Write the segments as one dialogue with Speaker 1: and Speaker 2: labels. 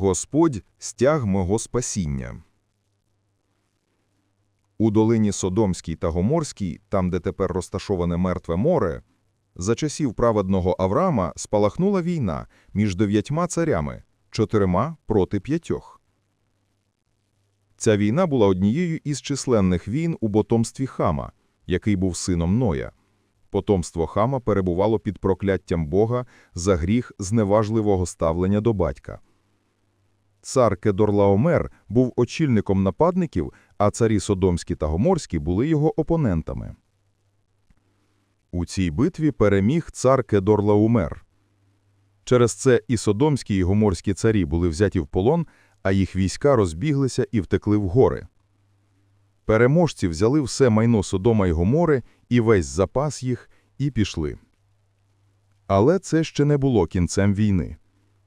Speaker 1: Господь стяг мого спасіння. У долині Содомській та Гоморській, там, де тепер розташоване Мертве море, за часів праведного Авраама спалахнула війна між дев'ятьма царями, чотирма проти п'ятьох. Ця війна була однією із численних війн у потомстві Хама, який був сином Ноя. Потомство Хама перебувало під прокляттям Бога за гріх зневажливого ставлення до батька. Цар Кедорлаомер був очільником нападників, а царі Содомські та Гоморські були його опонентами. У цій битві переміг цар Кедорлаумер. Через це і Содомські, і Гоморські царі були взяті в полон, а їх війська розбіглися і втекли в гори. Переможці взяли все майно Содома й Гомори і весь запас їх, і пішли. Але це ще не було кінцем війни.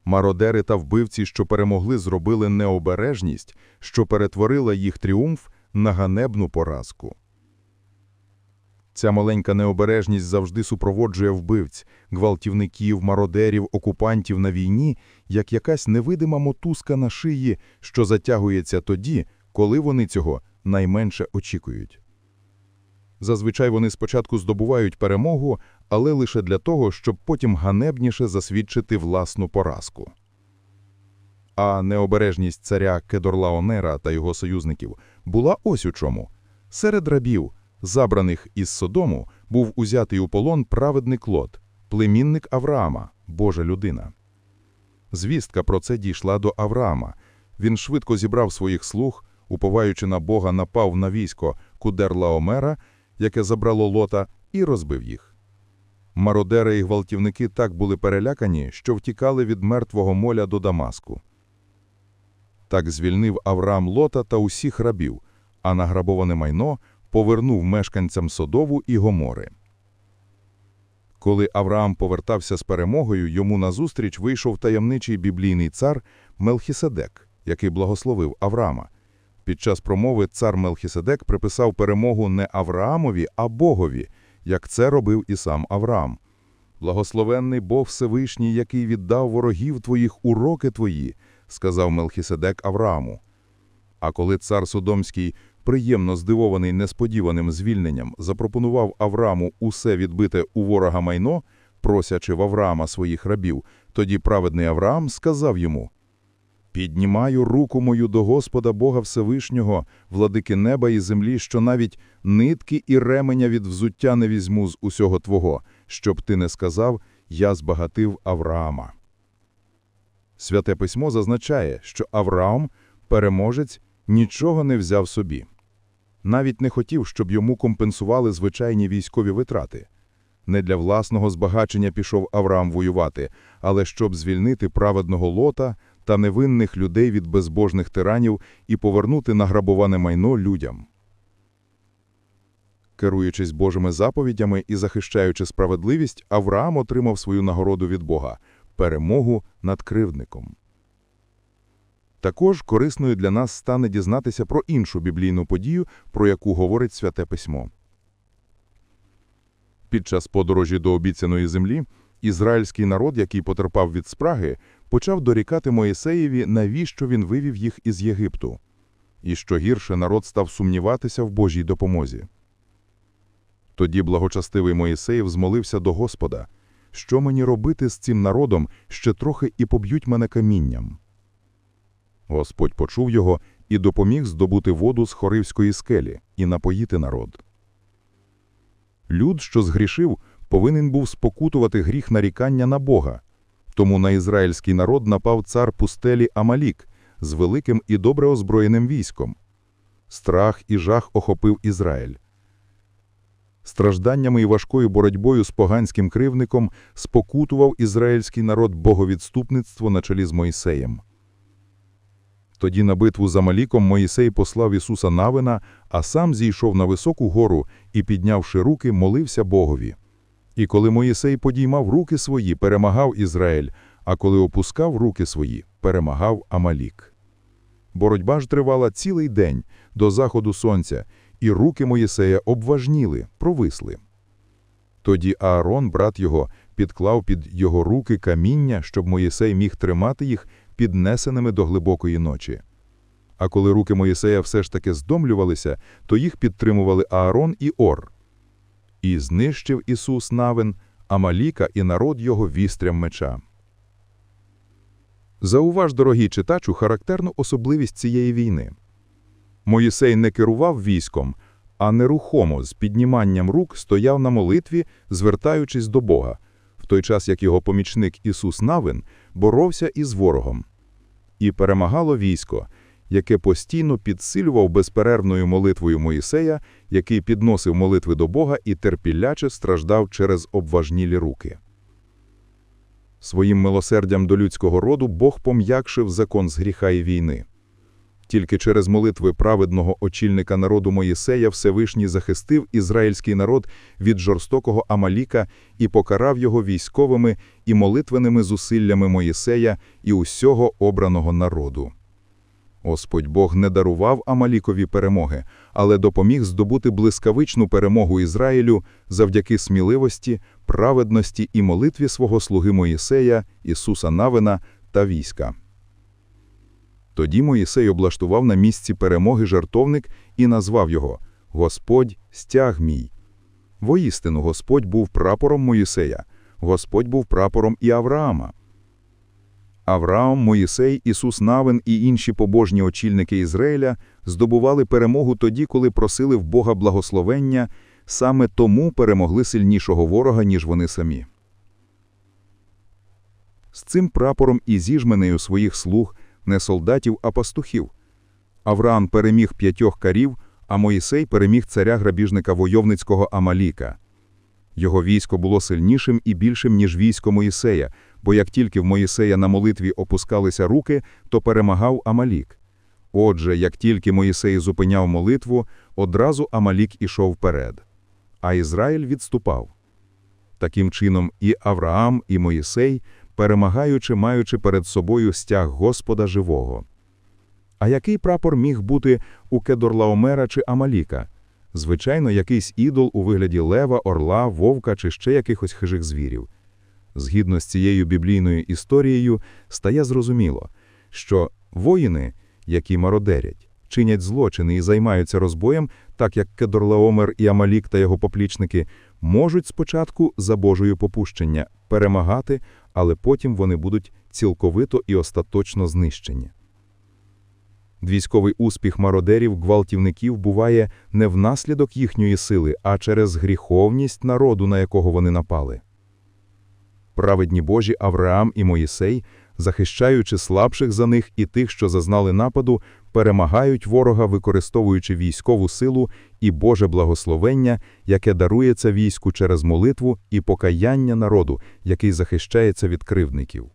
Speaker 1: Мародери та вбивці, що перемогли, зробили необережність, що перетворила їх тріумф на ганебну поразку. Ця маленька необережність завжди супроводжує вбивць, гвалтівників, мародерів, окупантів на війні, як якась невидима мотузка на шиї, що затягується тоді, коли вони цього найменше очікують. Зазвичай вони спочатку здобувають перемогу, але лише для того, щоб потім ганебніше засвідчити власну поразку. А необережність царя Кедорлаонера та його союзників була ось у чому. Серед рабів, забраних із Содому, був узятий у полон праведник Лот, племінник Авраама, Божа людина. Звістка про це дійшла до Авраама. Він швидко зібрав своїх слуг, уповаючи на Бога, напав на військо Кудерлаомера, яке забрало лота, і розбив їх. Мародери і гвалтівники так були перелякані, що втікали від мертвого моля до Дамаску. Так звільнив Авраам лота та усіх рабів, а награбоване майно повернув мешканцям Содову і Гомори. Коли Авраам повертався з перемогою, йому назустріч вийшов таємничий біблійний цар Мелхіседек, який благословив Авраама. Під час промови цар Мелхіседек приписав перемогу не Авраамові, а Богові, як це робив і сам Авраам. «Благословенний Бог Всевишній, який віддав ворогів твоїх уроки твої», – сказав Мелхіседек Аврааму. А коли цар Содомський, приємно здивований несподіваним звільненням, запропонував Аврааму усе відбите у ворога майно, просячи в Авраама своїх рабів, тоді праведний Авраам сказав йому – Піднімаю руку мою до Господа Бога Всевишнього, владики неба і землі, що навіть нитки і ременя від взуття не візьму з усього твого, щоб ти не сказав, я збагатив Авраама. Святе письмо зазначає, що Авраам, переможець, нічого не взяв собі. Навіть не хотів, щоб йому компенсували звичайні військові витрати. Не для власного збагачення пішов Авраам воювати, але щоб звільнити праведного лота та невинних людей від безбожних тиранів і повернути награбоване майно людям. Керуючись Божими заповідями і захищаючи справедливість, Авраам отримав свою нагороду від Бога – перемогу над кривдником. Також корисною для нас стане дізнатися про іншу біблійну подію, про яку говорить Святе Письмо. Під час подорожі до обіцяної землі ізраїльський народ, який потерпав від спраги, почав дорікати Моїсеєві, навіщо він вивів їх із Єгипту. І що гірше, народ став сумніватися в Божій допомозі. Тоді благочастивий Моїсеєв змолився до Господа, що мені робити з цим народом, ще трохи і поб'ють мене камінням. Господь почув його і допоміг здобути воду з Хоривської скелі і напоїти народ. Люд, що згрішив, повинен був спокутувати гріх нарікання на Бога. Тому на ізраїльський народ напав цар пустелі Амалік з великим і добре озброєним військом. Страх і жах охопив Ізраїль. Стражданнями і важкою боротьбою з поганським кривником спокутував ізраїльський народ боговідступництво на чолі з Мойсеєм. Тоді на битву за Маліком Моїсей послав Ісуса Навина, а сам зійшов на високу гору і, піднявши руки, молився Богові. І коли Моїсей подіймав руки свої, перемагав Ізраїль, а коли опускав руки свої, перемагав Амалік. Боротьба ж тривала цілий день до заходу сонця, і руки Моїсея обважніли, провисли. Тоді Аарон, брат його, підклав під його руки каміння, щоб Моїсей міг тримати їх, піднесеними до глибокої ночі. А коли руки Моїсея все ж таки здомлювалися, то їх підтримували Аарон і Ор. І знищив Ісус Навин, Амаліка і народ його вістрям меча. Зауваж, дорогий читачу, характерну особливість цієї війни. Моїсей не керував військом, а нерухомо з підніманням рук стояв на молитві, звертаючись до Бога, в той час як його помічник Ісус Навин боровся із ворогом. І перемагало військо, яке постійно підсилював безперервною молитвою Моїсея, який підносив молитви до Бога і терпіляче страждав через обважнілі руки. Своїм милосердям до людського роду Бог пом'якшив закон з гріха і війни. Тільки через молитви праведного очільника народу Моїсея Всевишній захистив ізраїльський народ від жорстокого Амаліка і покарав його військовими і молитвеними зусиллями Моїсея і усього обраного народу. Господь Бог не дарував Амалікові перемоги, але допоміг здобути блискавичну перемогу Ізраїлю завдяки сміливості, праведності і молитві свого слуги Моїсея, Ісуса Навина та війська. Тоді Моїсей облаштував на місці перемоги жартовник і назвав його «Господь – стяг мій». Воістину Господь був прапором Моїсея, Господь був прапором і Авраама. Авраам, Моїсей, Ісус Навин і інші побожні очільники Ізраїля здобували перемогу тоді, коли просили в Бога благословення, саме тому перемогли сильнішого ворога, ніж вони самі. З цим прапором і зіжменею своїх слуг не солдатів, а пастухів. Авраам переміг п'ятьох карів, а Моїсей переміг царя грабіжника войовницького Амаліка. Його військо було сильнішим і більшим, ніж військо Моїсея, бо як тільки в Моїсея на молитві опускалися руки, то перемагав Амалік. Отже, як тільки Моїсей зупиняв молитву, одразу Амалік ішов вперед. А Ізраїль відступав. Таким чином і Авраам, і Моїсей, перемагаючи, маючи перед собою стяг Господа живого. А який прапор міг бути у Кедорлаомера чи Амаліка? Звичайно, якийсь ідол у вигляді лева, орла, вовка чи ще якихось хижих звірів. Згідно з цією біблійною історією, стає зрозуміло, що воїни, які мародерять, чинять злочини і займаються розбоєм, так як Кедорлаомер і Амалік та його поплічники, можуть спочатку за Божою попущення перемагати, але потім вони будуть цілковито і остаточно знищені. Військовий успіх мародерів, гвалтівників буває не внаслідок їхньої сили, а через гріховність народу, на якого вони напали. Праведні Божі Авраам і Моїсей, захищаючи слабших за них і тих, що зазнали нападу, перемагають ворога, використовуючи військову силу і Боже благословення, яке дарується війську через молитву і покаяння народу, який захищається від кривдників.